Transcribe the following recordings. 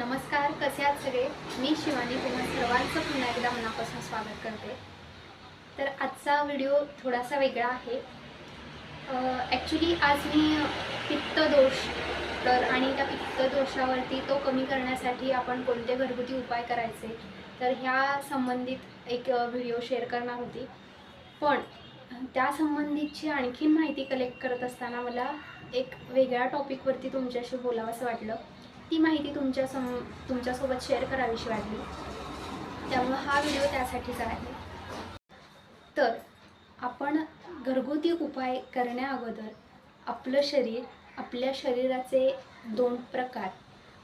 नमस्कार कसे आहात सगळे? मी शिवानी तुम्हा सर्वांचं पुन्हा एकदा मनापासून स्वागत करते. तर आजचा व्हिडिओ थोडासा वेगळा आहे. ॲक्च्युली आज मी पित्तदोष तर आणि त्या पित्तदोषावरती तो कमी करण्यासाठी आपण कोणते घरगुती उपाय करायचे तर ह्या संबंधित एक व्हिडिओ शेअर करणार होती. पण त्या संबंधितची आणखीन माहिती कलेक्ट करत असताना मला एक वेगळ्या टॉपिकवरती तुमच्याशी बोलावंसं वाटलं. ती माहिती तुमच्या सम तुमच्यासोबत शेअर करावीशी वाटली. त्यामुळं हा व्हिडिओ त्यासाठीच आहे. तर आपण घरगुती उपाय करण्याअगोदर आपलं शरीर आपल्या शरीराचे दोन प्रकार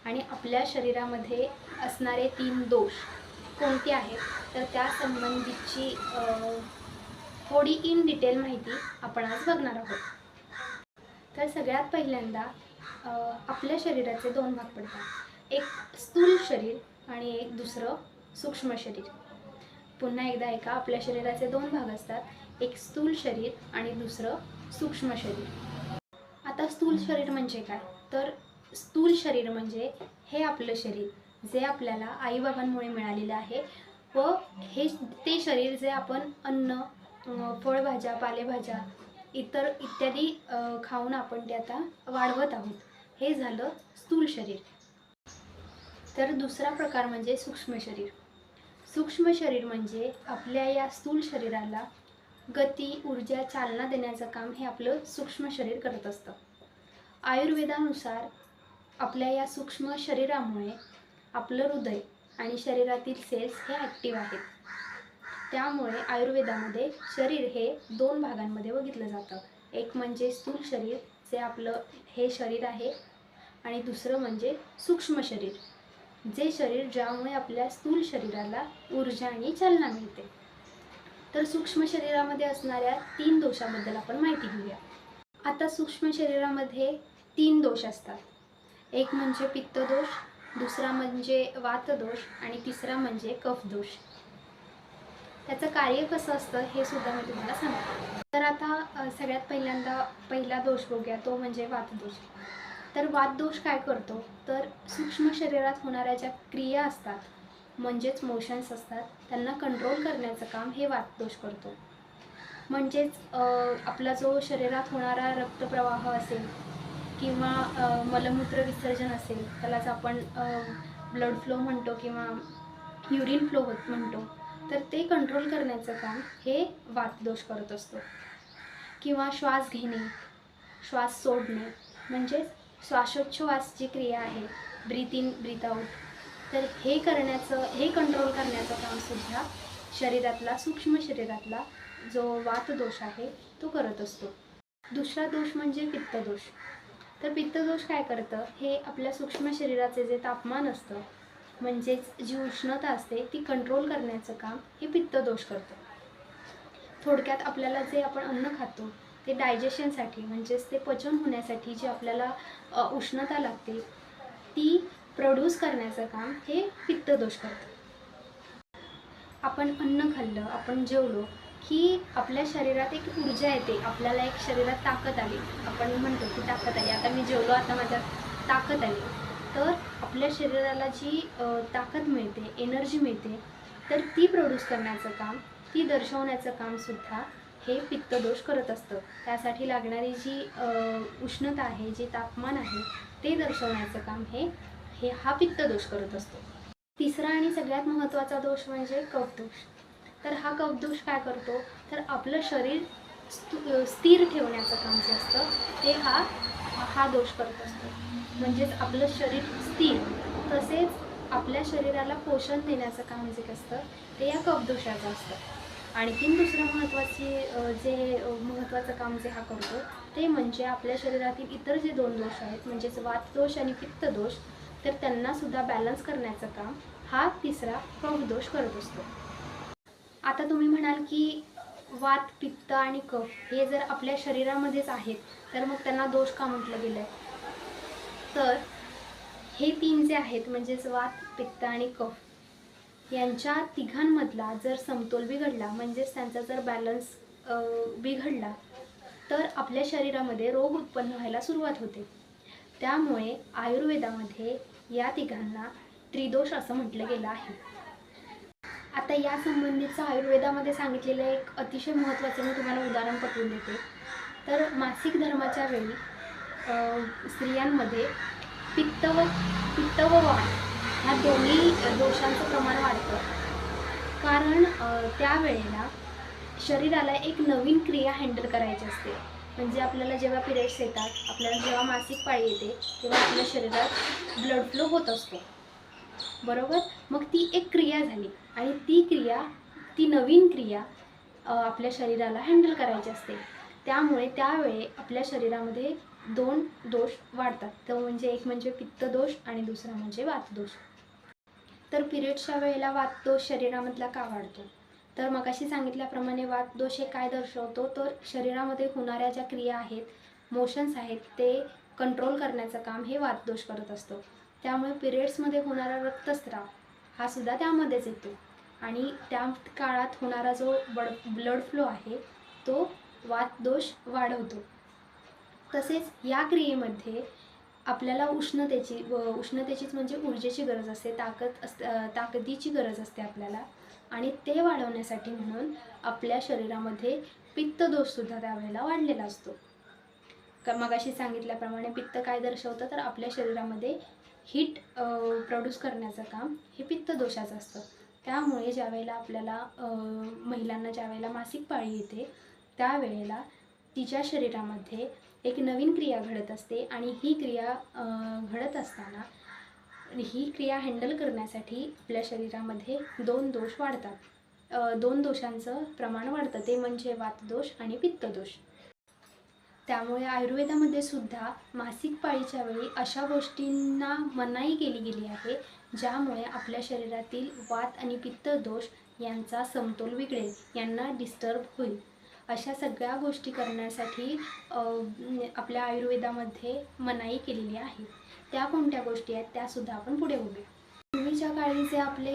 आणि आपल्या शरीरामध्ये असणारे तीन दोष कोणते आहेत? तर त्या संबंधितची थोडी इन डिटेल माहिती आपण आज बघणार आहोत. तर सगळ्यात पहिल्यांदा आपल्या शरीराचे दोन भाग पडतात. एक स्थूल शरीर आणि एक दुसरं सूक्ष्म शरीर. पुन्हा एकदा एका आपल्या शरीराचे दोन भाग असतात एक स्थूल शरीर आणि दुसरं सूक्ष्म शरीर. आता स्थूल शरीर म्हणजे काय? तर स्थूल शरीर म्हणजे हे आपलं शरीर जे आपल्याला आईबाबांमुळे मिळालेलं आहे व हे ते शरीर जे आपण अन्न फळभाज्या पालेभाज्या इतर इत्यादी खाऊन आपण ते आता वाढवत आहोत. हे झालं स्थूल शरीर. तर दुसरा प्रकार म्हणजे सूक्ष्म शरीर. सूक्ष्म शरीर म्हणजे आपल्या या स्थूल शरीराला गती ऊर्जा चालना देण्याचं काम हे आपलं सूक्ष्म शरीर करत असतं. आयुर्वेदानुसार आपल्या या सूक्ष्म शरीरामुळे आपलं हृदय आणि शरीरातील सेल्स हे ॲक्टिव्ह आहेत. त्यामुळे आयुर्वेदामध्ये शरीर हे दोन भागांमध्ये बघितलं जातं. एक म्हणजे स्थूल शरीर जे आपलं हे शरीर आहे आणि दुसरं म्हणजे सूक्ष्म शरीर. जे शरीर ज्यामुळे आपल्या स्थूल शरीराला ऊर्जा आणि चालना मिळते. तर सूक्ष्म शरीरामध्ये असणाऱ्या तीन दोषाबद्दल आपण माहिती घेऊया. आता सूक्ष्म शरीरामध्ये तीन दोष असतात. एक म्हणजे पित्तदोष दुसरा म्हणजे वातदोष आणि तिसरा म्हणजे कफदोष. त्याचं कार्य कसं असतं हे सुद्धा मी तुम्हाला सांगते. तर आता सगळ्यात पहिल्यांदा पहिला दोष बघूया तो म्हणजे वातदोष. तर वातदोष काय करतो? तर सूक्ष्म शरीरात होणाऱ्या ज्या क्रिया असतात म्हणजेच मोशन्स असतात त्यांना कंट्रोल करण्याचं काम हे वातदोष करतो. म्हणजेच आपला जो शरीरात होणारा रक्तप्रवाह असेल किंवा मलमूत्र विसर्जन असेल त्यालाच आपण ब्लड फ्लो म्हणतो किंवा युरिन फ्लो होत म्हणतो. तर ते कंट्रोल करण्याचं काम हे वातदोष करत असतो. किंवा श्वास घेणे श्वास सोडणे म्हणजेच श्वासोच्छ्वास जी क्रिया आहे ब्रीथ इन ब्रीथ आऊट तर हे करण्याचं हे कंट्रोल करण्याचं कामसुद्धा शरीरातला सूक्ष्म शरीरातला जो वातदोष आहे तो करत असतो. दुसरा दोष म्हणजे पित्तदोष. तर पित्तदोष काय करतं? हे आपल्या सूक्ष्म शरीराचे जे तापमान असतं म्हणजेच जी उष्णता असते ती कंट्रोल करण्याचं काम हे पित्तदोष करतो. थोडक्यात आपल्याला जे आपण अन्न खातो ते डायजेशनसाठी म्हणजेच ते पचन होण्यासाठी जी आपल्याला उष्णता लागते ती प्रोड्यूस करण्याचं काम हे पित्तदोष करतं. आपण अन्न खाल्लं आपण जेवलो की आपल्या शरीरात एक ऊर्जा येते आपल्याला एक शरीरात ताकद आली. आपण म्हणतो की ताकद आली. आता मी जेवलो आता माझ्यात ताकद आली. तर आपल्या शरीराला जी ताकद मिळते एनर्जी मिळते तर ती प्रोड्यूस करण्याचं काम ती दर्शवण्याचं कामसुद्धा हे पित्तदोष करत असतं. त्यासाठी लागणारी जी उष्णता आहे जे तापमान आहे ते दर्शवण्याचं काम हे हे हा पित्तदोष करत असतो. तिसरा आणि सगळ्यात महत्त्वाचा दोष म्हणजे कफदोष. तर हा कफदोष काय करतो? तर आपलं शरीर स्तु- स्थिर ठेवण्याचं काम जे असतं ते हा हा दोष करत असतो. म्हणजेच आपलं शरीर स्थिर तसेच आपल्या शरीराला पोषण देण्याचं काम जे असतं ते या कफदोषाचं असतं. आणखीन दुसरं महत्त्वाची जे महत्त्वाचं काम जे हा करतो ते म्हणजे आपल्या शरीरातील इतर जे दोन दोष आहेत म्हणजेच वातदोष आणि पित्तदोष तर त्यांनासुद्धा बॅलन्स करण्याचं काम हा तिसरा कफदोष करत असतो. आता तुम्ही म्हणाल की वात पित्त आणि कफ हे जर आपल्या शरीरामध्येच आहेत तर मग त्यांना दोष का म्हटलं गेलं आहे तर हे तीन जे आहेत म्हणजेच वात पित्त आणि कफ यांच्या तिघांमधला जर समतोल बिघडला म्हणजेच त्यांचा जर बॅलन्स बिघडला तर आपल्या शरीरामध्ये रोग उत्पन्न व्हायला सुरुवात होते. त्यामुळे आयुर्वेदामध्ये या तिघांना त्रिदोष असं म्हटलं गेलं आहे. आता या संबंधीचं आयुर्वेदामध्ये सांगितलेलं एक अतिशय महत्त्वाचं मी तुम्हाला उदाहरण पटवून देते. तर मासिक धर्माच्या वेळी स्त्रियांमध्ये पित्त व पित्त व वाढ ह्या दोन्ही दोषांचं प्रमाण वाढतं. कारण त्यावेळेला शरीराला एक नवीन क्रिया हँडल करायची असते. म्हणजे आपल्याला जेव्हा पिरियड्स येतात आपल्याला जेव्हा मासिक पाळी येते तेव्हा आपल्या शरीरात ब्लड फ्लो होत असतो. बरोबर? मग ती एक क्रिया झाली आणि ती क्रिया ती नवीन क्रिया आपल्या शरीराला हँडल करायची असते. त्यामुळे त्यावेळी आपल्या शरीरामध्ये दोन दोष वाढतात. तो म्हणजे एक म्हणजे पित्त दोष आणि दुसरा म्हणजे वातदोष तर पिरियड्सच्या वेळेला वातदोष शरीरामधला का वाढतो? तर मगाशी सांगितल्याप्रमाणे वातदोष हे काय दर्शवतो? तर शरीरामध्ये होणाऱ्या ज्या क्रिया आहेत मोशन्स आहेत ते कंट्रोल करण्याचं काम हे वातदोष करत असतो. त्यामुळे पिरियड्समध्ये होणारा रक्तस्राव हा सुद्धा त्यामध्येच येतो. आणि त्या काळात होणारा जो बड ब्लड फ्लो आहे तो वातदोष वाढवतो. तसेच या क्रियेमध्ये आपल्याला उष्णतेची व उष्णतेचीच म्हणजे ऊर्जेची गरज असते ताकद अस ताकदीची गरज असते आपल्याला. आणि ते वाढवण्यासाठी म्हणून आपल्या शरीरामध्ये पित्तदोषसुद्धा त्यावेळेला वाढलेला असतो. मगाशी सांगितल्याप्रमाणे पित्त काय दर्शवतं? तर आपल्या शरीरामध्ये हीट प्रोड्यूस करण्याचं काम हे पित्तदोषाचं असतं. त्यामुळे ज्यावेळेला आपल्याला महिलांना ज्यावेळेला मासिक पाळी येते त्यावेळेला तिच्या शरीरामध्ये एक नवीन क्रिया घडत असते आणि ही क्रिया घडत असताना ही क्रिया हँडल करण्यासाठी आपल्या शरीरामध्ये दोन दोष वाढतात. दोन दोषांचं प्रमाण वाढतं. ते म्हणजे वातदोष आणि पित्तदोष. त्यामुळे आयुर्वेदामध्ये सुद्धा मासिक पाळीच्या वेळी अशा गोष्टींना मनाई केली गेली आहे ज्यामुळे आपल्या शरीरातील वात आणि पित्त दोष यांचा समतोल बिघडेल यांना डिस्टर्ब होईल. अशा सगळ्या गोष्टी करण्यासाठी आपल्या आयुर्वेदामध्ये मनाई केलेली आहे. त्या कोणत्या गोष्टी आहेत त्यासुद्धा आपण पुढे बघूया. पूर्वीच्या काळी जे आपले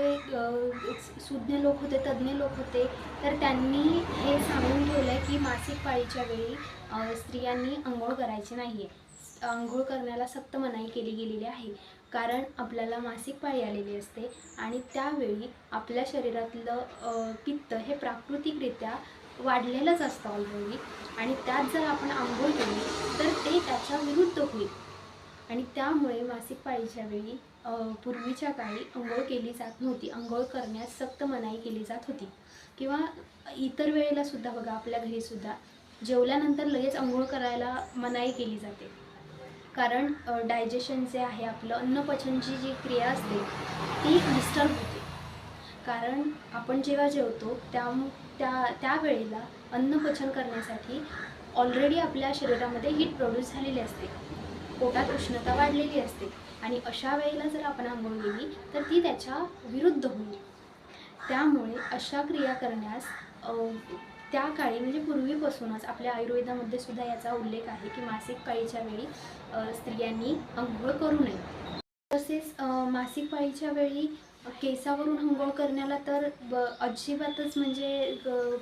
सुज्ञ लोक होते तज्ज्ञ लोक होते तर त्यांनी हे सांगून ठेवलं की मासिक पाळीच्या वेळी स्त्रियांनी आंघोळ करायची नाही आहे आंघोळ करण्याला सक्त मनाई केली गेलेली आहे. कारण आपल्याला मासिक पाळी आलेली असते आणि त्यावेळी आपल्या शरीरातलं पित्त हे प्राकृतिकरित्या वाढलेलंच असतं ऑलरेडी आणि त्यात जर आपण आंघोळ केली तर ते त्याच्या विरुद्ध होईल. आणि त्यामुळे मासिक पाळीच्या वेळी पूर्वीच्या काळी आंघोळ केली जात नव्हती. आंघोळ करण्यास सक्त मनाई केली जात होती. किंवा इतर वेळेला सुद्धा बघा आपल्या घरीसुद्धा जेवल्यानंतर लगेच आंघोळ करायला मनाई केली जाते. कारण डायजेशन जे आहे आपलं अन्नपचनची जी क्रिया असते ती डिस्टर्ब होते. कारण आपण जेव्हा जेवतो त्या त्या त्यावेळेला अन्नपचन करण्यासाठी ऑलरेडी आपल्या शरीरामध्ये हीट प्रोड्यूस झालेली असते. पोटात उष्णता वाढलेली असते. आणि अशा वेळेला जर आपण आंघोळ केली तर ती त्याच्या विरुद्ध होईल. त्यामुळे अशा क्रिया करण्यास त्या काळी म्हणजे पूर्वीपासूनच आपल्या आयुर्वेदामध्ये सुद्धा याचा उल्लेख आहे की मासिक पाळीच्या वेळी स्त्रियांनी आंघोळ करू नये. तसेच मासिक पाळीच्या वेळी केसावरून आंघोळ करण्याला तर ब अजिबातच म्हणजे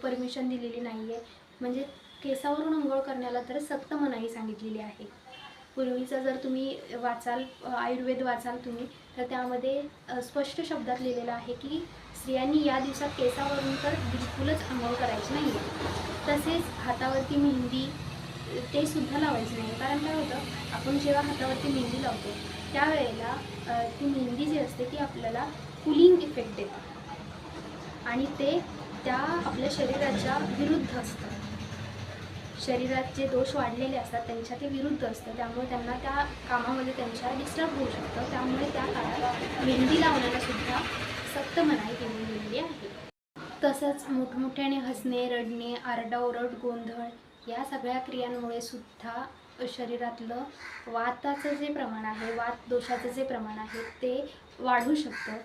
परमिशन दिलेली नाही आहे म्हणजे केसावरून अंघोळ करण्याला तर सक्त मनाई सांगितलेली आहे. पूर्वीचं जर तुम्ही वाचाल आयुर्वेद वाचाल तुम्ही तर त्यामध्ये स्पष्ट शब्दात लिहिलेलं आहे की स्त्रियांनी या दिवसात केसावरून तर बिलकुलच आंघोळ करायची नाही आहे तसेच हातावरती मेहंदी ते सुद्धा लावायचं नाही कारण काय होतं आपण जेव्हा हातावरती मेहंदी लावतो त्यावेळेला ती मेहंदी जी असते ती आपल्याला कुलिंग इफेक्ट देते. आणि ते त्या आपल्या शरीराच्या विरुद्ध असतं. शरीरात जे दोष वाढलेले असतात त्यांच्या ते विरुद्ध असतं. त्यामुळे त्यांना त्या कामामध्ये त्यांच्या डिस्टर्ब होऊ शकतं. त्यामुळे त्या काळात मेहंदी लावण्याला सुद्धा सक्त मनाई केली गेलेली आहे. तसंच मोठमोठ्याने हसणे रडणे आरडाओरड गोंधळ या सगळ्या क्रियांमुळे सुद्धा शरीरातलं वाताचं जे प्रमाण आहे वात दोषाचं जे प्रमाण आहे ते वाढू शकतं.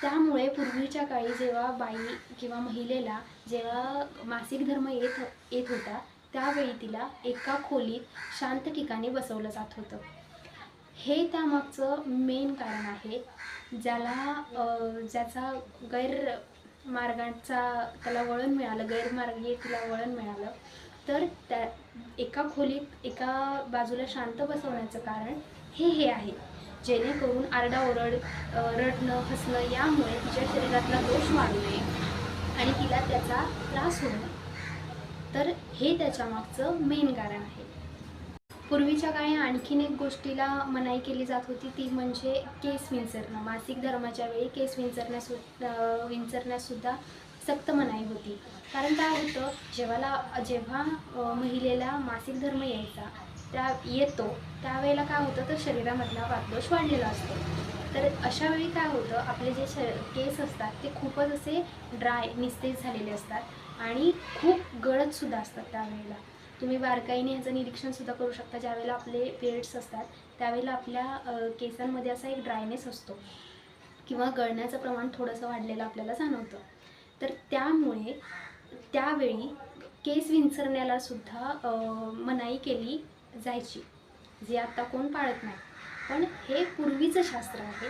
त्यामुळे पूर्वीच्या काळी जेव्हा बाई किंवा महिलेला जेव्हा मासिक धर्म येत येत होता त्यावेळी तिला एका खोलीत शांत ठिकाणी बसवलं जात होतं. हे त्यामागचं मेन कारण आहे ज्याला ज्याचा गैर मार्गाचा त्याला वळण मिळालं गैरमार्गी तिला वळण मिळालं तर त्या एका खोलीत एका बाजूला शांत बसवण्याचं कारण हे हे आहे. जेणेकरून आरडाओरड रडणं हसणं यामुळे तिच्या शरीरातला दोष वाढू नये आणि तिला त्याचा त्रास होऊ नये. तर हे त्याच्या मागचं मेन कारण आहे. पूर्वीच्या काळी आणखीन एक गोष्टीला मनाई केली जात होती ती म्हणजे केस विंचरणं. मासिक धर्माच्या वेळी केस विंचरण्यासु अं, विंचरण्यासुद्धा सक्त मनाई होती. कारण काय होतं जेव्हाला जेव्हा महिलेला मासिक धर्म यायचा त्या येतो त्यावेळेला काय होतं तर शरीरामधला वाददोष वाढलेला असतो. तर अशा वेळी काय होतं आपले जे श केस असतात ते खूपच असे ड्राय निस्तेज झालेले असतात आणि खूप गळतसुद्धा असतात त्यावेळेला. तुम्ही बारकाईने ह्याचं निरीक्षणसुद्धा करू शकता ज्यावेळेला आपले पिरियड्स असतात त्यावेळेला आपल्या केसांमध्ये असा एक ड्रायनेस असतो. किंवा गळण्याचं प्रमाण थोडंसं वाढलेलं आपल्याला जाणवतं. तर त्यामुळे त्यावेळी केस विंचरण्याला सुद्धा मनाई केली जायची जे आता कोण पाळत नाही. पण हे पूर्वीचं शास्त्र आहे.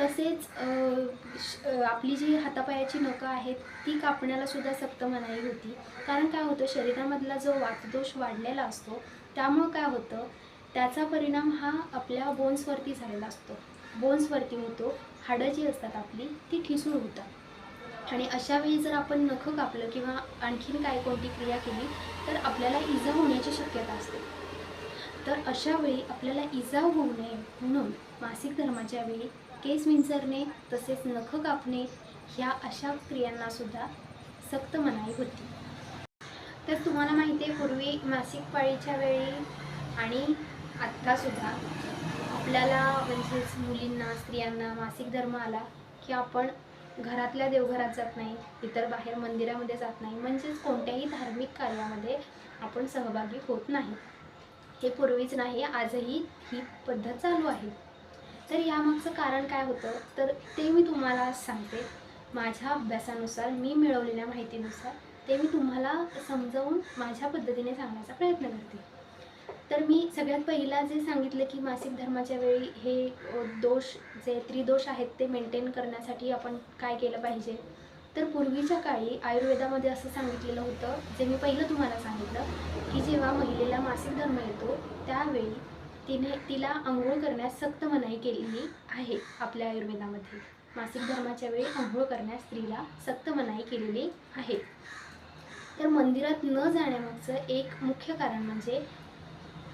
तसेच श- आपली जी हातापायाची नखं आहेत ती कापण्याला सुद्धा सक्त मनाई होती. कारण काय होतं शरीरामधला जो वातदोष वाढलेला असतो त्यामुळं काय होतं त्याचा परिणाम हा आपल्या बोन्सवरती झालेला असतो. बोन्सवरती होतो हाडं जी असतात आपली ती ठिसूळ होतात. आणि अशा वेळी जर आपण नखं कापलं किंवा आणखीन काय कोणती क्रिया केली तर आपल्याला इजा होण्याची शक्यता असते. तर अशा वेळी आपल्याला इजा होऊ नये म्हणून मासिक धर्माच्या वेळी केस विंचरणे तसेच नखं कापणे ह्या अशा क्रियांनासुद्धा सक्त मनाई होती. तर तुम्हाला माहिती आहे पूर्वी मासिक पाळीच्या वेळी आणि आत्तासुद्धा आपल्याला म्हणजेच मुलींना स्त्रियांना मासिक धर्म आला की आपण घरातल्या देवघरात जात नाही इतर बाहेर मंदिरामध्ये जात नाही म्हणजेच कोणत्याही धार्मिक कार्यामध्ये आपण सहभागी होत नाही. हे पूर्वीच नाही आजही ही पद्धत चालू आहे. तर यामागचं कारण काय होतं? तर ते मी तुम्हाला आज सांगते. माझ्या अभ्यासानुसार मी मिळवलेल्या माहितीनुसार ते मी तुम्हाला समजावून माझ्या पद्धतीने सांगण्याचा प्रयत्न करते. तर मी सगळ्यात पहिला जे सांगितलं की मासिक धर्माच्या वेळी हे दोष जे त्रिदोष आहेत ते मेंटेन करण्यासाठी आपण काय केलं पाहिजे? तर पूर्वीच्या काळी आयुर्वेदामध्ये असं सांगितलेलं होतं जे मी पहिलं तुम्हाला सांगितलं की जेव्हा महिलेला मासिक धर्म येतो त्यावेळी तिने तिला आंघोळ करण्यास सक्त मनाई केलेली आहे आपल्या आयुर्वेदामध्ये. मासिक धर्माच्या वेळी आंघोळ करण्यास स्त्रीला सक्त मनाई केलेली आहे. तर मंदिरात न जाण्यामागचं एक मुख्य कारण म्हणजे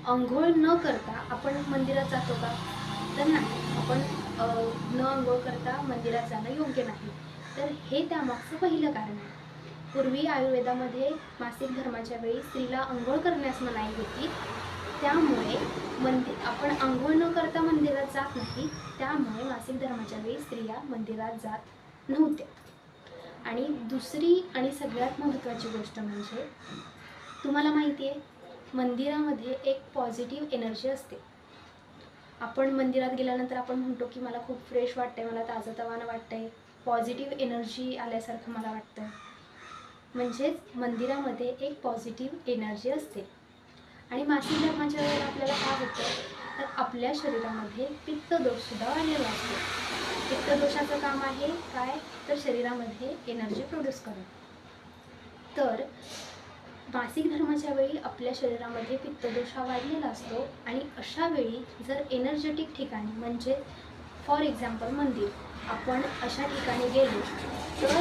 आंघोळ न करता आपण मंदिरात जातो का? तर नाही. आपण न आंघोळ करता मंदिरात जाणं योग्य नाही. तर हे त्यामागचं पहिलं कारण आहे. पूर्वी आयुर्वेदामध्ये मासिक धर्माच्या वेळी स्त्रीला आंघोळ करण्यास मनाई होती. त्यामुळे मंदिर आपण आंघोळ न करता मंदिरात जात नाही. त्यामुळे मासिक धर्माच्या वेळी स्त्रिया मंदिरात जात नव्हत्या. आणि दुसरी आणि सगळ्यात महत्त्वाची गोष्ट म्हणजे तुम्हाला माहिती आहे मंदिरामध्ये एक पॉझिटिव्ह एनर्जी असते. आपण मंदिरात गेल्यानंतर आपण म्हणतो की मला खूप फ्रेश वाटतंय मला ताजंतवानं वाटतंय. पॉझिटिव्ह एनर्जी आल्यासारखं मला वाटतं. म्हणजेच मंदिरामध्ये एक पॉझिटिव्ह एनर्जी असते. आणि मासिक धर्माच्या वेळेला आपल्याला काय होतं? तर आपल्या शरीरामध्ये पित्तदोषसुद्धा वाढलेला असतो. पित्तदोषाचं काम आहे काय? तर शरीरामध्ये एनर्जी प्रोड्यूस करणं. तर मासिक धर्माच्या वेळी आपल्या शरीरामध्ये पित्तदोष हा वाढलेला असतो आणि अशा वेळी जर एनर्जेटिक ठिकाणी म्हणजे फॉर एक्झाम्पल मंदिर आपण अशा ठिकाणी गेलो तर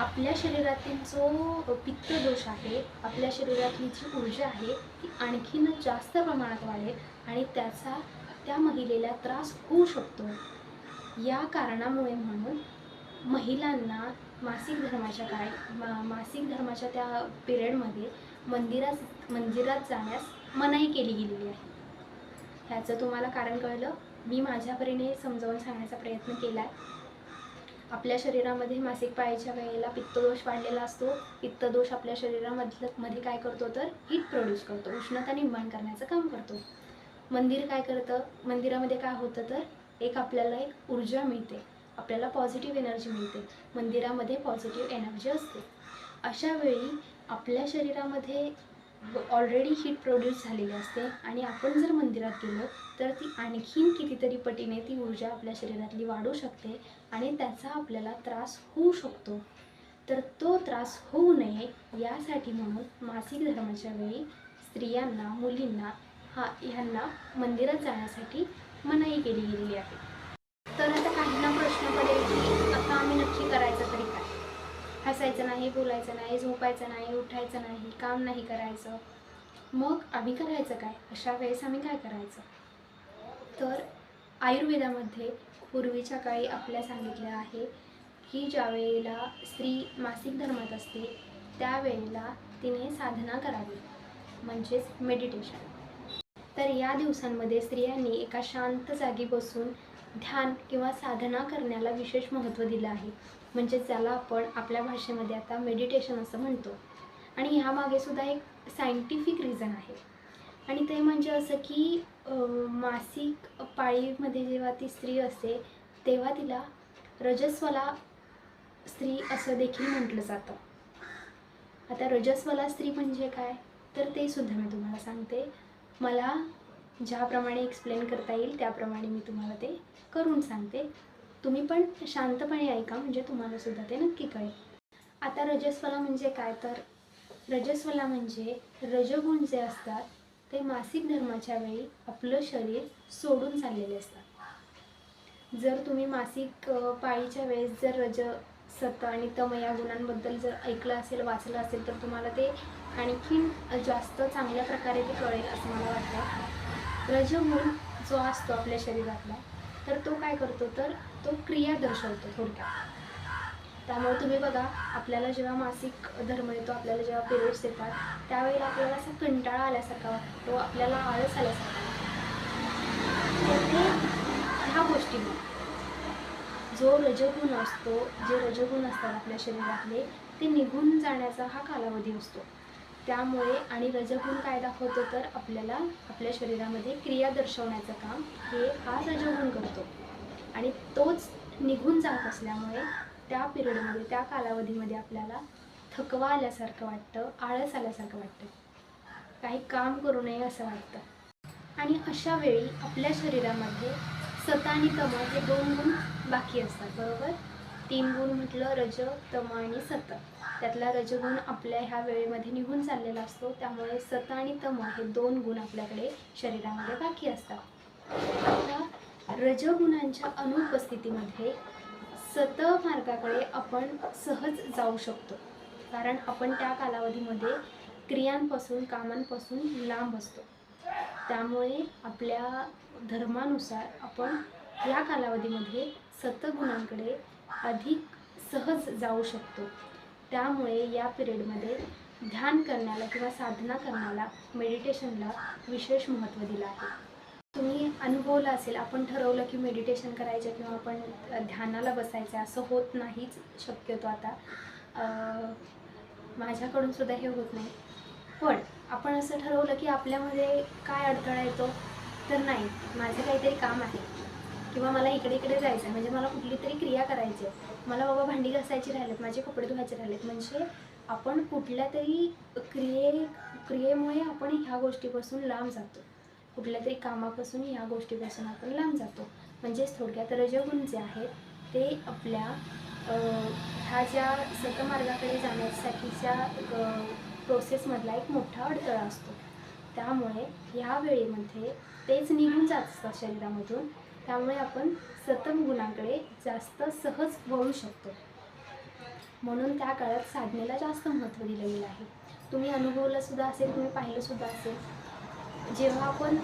आपल्या शरीरातील जो पित्तदोष आहे आपल्या शरीरातली जी ऊर्जा आहे ती आणखीनच जास्त प्रमाणात वाढेल आणि त्याचा त्या महिलेला त्रास होऊ शकतो. या कारणामुळे म्हणून महिलांना मासिक धर्माच्या काय मा मासिक धर्माच्या त्या पिरियडमध्ये मंदिरात मंदिरात जाण्यास मनाई केली गेलेली आहे. ह्याचं तुम्हाला कारण कळलं? मी माझ्या परीने समजावून सांगण्याचा प्रयत्न केला आहे आपल्या शरीरामध्ये मासिक पाळीच्या वेळेला पित्तदोष वाढलेला असतो. पित्तदोष आपल्या शरीरामधलं मध्ये काय करतो तर हीट प्रोड्यूस करतो. उष्णता निर्माण करण्याचं काम करतो. मंदिर काय करतं? मंदिरामध्ये काय होतं तर एक आपल्याला एक ऊर्जा मिळते. आपल्याला पॉझिटिव्ह एनर्जी मिळते. मंदिरामध्ये पॉझिटिव्ह एनर्जी असते. अशा वेळी आपल्या शरीरामध्ये ऑलरेडी हीट प्रोड्यूस झालेली असते आणि आपण जर मंदिरात गेलो तर ती आणखीन कितीतरी पटीने ती ऊर्जा आपल्या शरीरातली वाढू शकते आणि त्याचा आपल्याला त्रास होऊ शकतो. तर तो त्रास होऊ नये यासाठी म्हणून मासिक धर्माच्या वेळी स्त्रियांना मुलींना हा ह्यांना मंदिरात जाण्यासाठी मनाई केली गेलेली आहे. तर आता प्रश्न पडेल की आता आम्ही नक्की करायचं तरी काय? हसायचं नाही बोलायचं नाही झोपायचं नाही उठायचं नाही काम नाही करायचं. मग आम्ही करायचं काय? अशा वेळेस आम्ही काय करायचं? तर आयुर्वेदामध्ये पूर्वीच्या काळी आपल्या सांगितलं आहे की ज्या वेळेला स्त्री मासिक धर्मात असते त्यावेळेला तिने साधना करावी म्हणजेच मेडिटेशन तर या दिवसांमध्ये स्त्रियांनी एका शांत जागी बसून ध्यान किंवा साधना करण्याला विशेष महत्त्व दिलं आहे. म्हणजे ज्याला आपण आपल्या भाषेमध्ये आता मेडिटेशन असं म्हणतो. आणि ह्यामागे सुद्धा एक सायंटिफिक रिझन आहे. आणि ते म्हणजे असं की मासिक पाळीमध्ये जेव्हा ती स्त्री असते तेव्हा तिला रजस्वला स्त्री असं देखील म्हटलं जातं. आता रजस्वला स्त्री म्हणजे काय? तर ते सुद्धा मी तुम्हाला सांगते. मला ज्याप्रमाणे एक्सप्लेन करता येईल त्याप्रमाणे मी तुम्हाला ते करून सांगते. तुम्ही पण शांतपणे ऐका म्हणजे तुम्हाला सुद्धा ते नक्की कळेल. आता रजस्वला म्हणजे काय? तर रजस्वला म्हणजे रजगुण जे असतात ते मासिक धर्माच्या वेळी आपलं शरीर सोडून चाललेले असतात. जर तुम्ही मासिक पाळीच्या वेळेस जर रज सत आणि तम या गुणांबद्दल जर ऐकलं असेल वाचलं असेल तर तुम्हाला ते आणखीन जास्त चांगल्या प्रकारे ते कळेल असं मला वाटतं. रजगुण जो असतो आपल्या शरीरातला तर तो काय करतो? तर तो क्रिया दर्शवतो थोडक्यात. त्यामुळे तुम्ही बघा आपल्याला जेव्हा मासिक धर्म येतो आपल्याला जेव्हा पिरियड्स येतात त्यावेळेला आपल्याला असा कंटाळा आल्यासारखा वाटतो आपल्याला आळस आल्यासारखा तर ह्या गोष्टीमुळे जो रजगुण असतो जे रजगुण असतात आपल्या शरीरातले ते निघून जाण्याचा हा कालावधी असतो. त्यामुळे आणि रजगुण काय दाखवतो तर आपल्याला आपल्या शरीरामध्ये क्रिया दर्शवण्याचं काम हे हा रजगुण करतो. आणि तोच निघून जात असल्यामुळे त्या पिरियडमध्ये त्या कालावधीमध्ये आपल्याला थकवा आल्यासारखं वाटतं आळस आल्यासारखं वाटतं. काही काम करू नये असं वाटतं. आणि अशा वेळी आपल्या शरीरामध्ये सत आणि तम हे दोन गुण बाकी असतात बरोबर? तीन गुण म्हटलं रज तम आणि सत. त्यातला रजगुण आपल्या ह्या वेळेमध्ये निघून चाललेला असतो. त्यामुळे सत आणि तम हे दोन गुण आपल्याकडे शरीरामध्ये बाकी असतात. आता रजगुणांच्या अनुपस्थितीमध्ये सत मार्गाकडे आपण सहज जाऊ शकतो. कारण आपण त्या कालावधीमध्ये क्रियांपासून कामांपासून लांब असतो. त्यामुळे आपल्या धर्मानुसार आपण या कालावधीमध्ये सतगुणांकडे अधिक सहज जाऊ शकतो. त्यामुळे या पिरियडमध्ये ध्यान करण्याला किंवा साधना करण्याला मेडिटेशनला विशेष महत्त्व दिलं आहे. तुम्ही अनुभवलं असेल आपण ठरवलं की मेडिटेशन करायचं किंवा आपण ध्यानाला बसायचं असं होत नाहीच शक्यतो आता. माझ्याकडून सुद्धा हे होत नाही. पण आपण असं ठरवलं की आपल्यामध्ये काय अडथळा येतो? तर नाही माझं काहीतरी काम आहे. किंवा मला इकडे इकडे जायचं आहे म्हणजे मला कुठली तरी क्रिया करायची आहे मला बाबा भांडी घासायची राहिलेत माझे कपडे धुवायचे राहिलेत. म्हणजे आपण कुठल्या तरी क्रिये क्रियेमुळे आपण ह्या गोष्टीपासून लांब जातो. कुठल्या तरी कामापासून ह्या गोष्टीपासून आपण लांब जातो. म्हणजेच थोडक्यात रजगुण जे आहेत ते आपल्या ह्या ज्या सतमार्गाकडे जाण्यासाठीच्या प्रोसेसमधला एक मोठा अडथळा असतो. त्यामुळे ह्या वेळेमध्ये तेच निघून जात असतात शरीरामधून. त्यामुळे आपण सतम गुणांकडे जास्त सहज वळू शकतो. म्हणून त्या काळात साधनेला जास्त महत्त्व दिलं गेलं आहे. तुम्ही अनुभवलं सुद्धा असेल तुम्ही पाहिलं सुद्धा असेल. जेव्हा आपण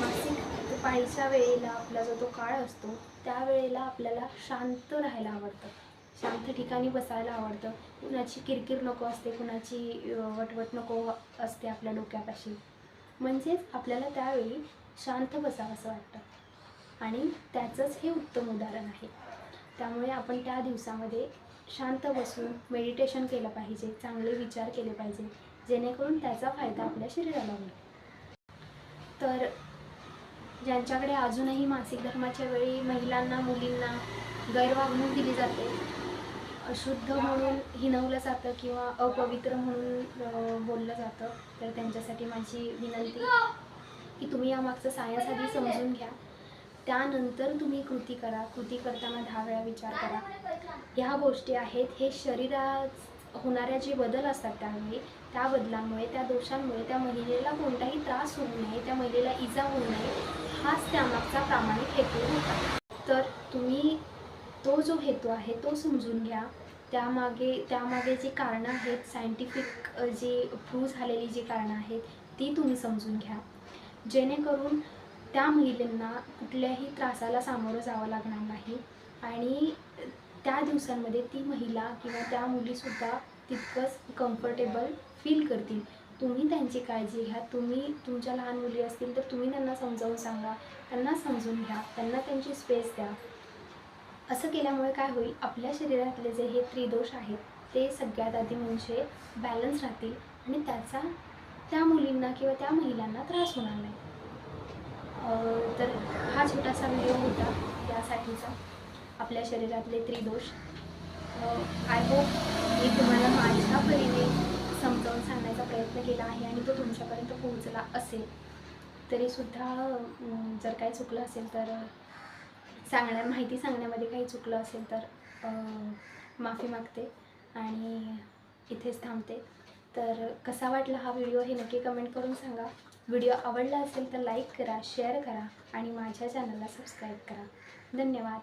मासिक पाळीच्या वेळेला आपला जो तो काळ असतो त्यावेळेला आपल्याला शांत राहायला आवडतं. शांत ठिकाणी बसायला आवडतं. कुणाची किरकिर नको असते कुणाची वटवट नको असते आपल्या डोक्यापाशी. म्हणजेच आपल्याला त्यावेळी शांत बसावं असं वाटतं. आणि त्याचंच हे उत्तम उदाहरण आहे. त्यामुळे आपण त्या दिवसामध्ये शांत बसून मेडिटेशन केलं पाहिजे चांगले विचार केले पाहिजे जेणेकरून त्याचा फायदा आपल्या शरीराला होईल. तर ज्यांच्याकडे अजूनही मासिक धर्माच्या वेळी महिलांना मुलींना गैरवागणूक दिली जाते अशुद्ध म्हणून हिनवलं जातं किंवा अपवित्र म्हणून बोललं जातं तर त्यांच्यासाठी माझी विनंती की तुम्ही यामागचं सायन्स आधी समजून घ्या. त्यानंतर तुम्ही कृती करा. कृती करताना दहा वेळा विचार करा. ह्या गोष्टी आहेत. हे शरीरात होणाऱ्या जे बदल असतात त्यामुळे त्या बदलांमुळे त्या दोषांमुळे त्या महिलेला कोणताही त्रास होऊ नये त्या महिलेला इजा होऊ नये हाच त्यामागचा प्रामाणिक हेतू होता. तर तुम्ही तो जो हेतू आहे तो समजून घ्या. त्यामागे त्यामागे जी कारणं आहेत सायंटिफिक जी प्रूव्ह झालेली जी कारणं आहेत ती तुम्ही समजून घ्या. जेणेकरून त्या महिलांना कुठल्याही त्रासाला सामोरं जावं लागणार नाही. आणि त्या दिवसांमध्ये ती महिला किंवा त्या मुलीसुद्धा तितकंच कम्फर्टेबल फील करतील. तुम्ही त्यांची काळजी घ्या. तुम्ही तुमच्या लहान मुली असतील तर तुम्ही त्यांना समजावून सांगा. त्यांना समजून घ्या. त्यांना त्यांची स्पेस द्या. असं केल्यामुळे काय होईल? आपल्या शरीरातले जे हे त्रिदोष आहेत ते सगळ्यात आधी म्हणजे बॅलन्स राहतील आणि त्याचा त्या मुलींना किंवा त्या महिलांना त्रास होणार नाही. तर हा छोटासा व्हिडिओ होता यासाठीचा. आपल्या शरीरातले त्रिदोष. आय होप मी तुम्हाला माझ्या परीने समजावून सांगण्याचा प्रयत्न केला आहे आणि तो तुमच्यापर्यंत पोहोचला असेल. तरीसुद्धा जर काही चुकलं असेल तर सांगण्या माहिती सांगण्यामध्ये काही चुकलं असेल तर माफी मागते आणि इथेच थांबते. तर कसा वाटला हा व्हिडिओ हे नक्की कमेंट करून सांगा. व्हिडिओ आवडला असेल तर लाईक करा शेअर करा आणि माझ्या चॅनलला सबस्क्राईब करा. धन्यवाद.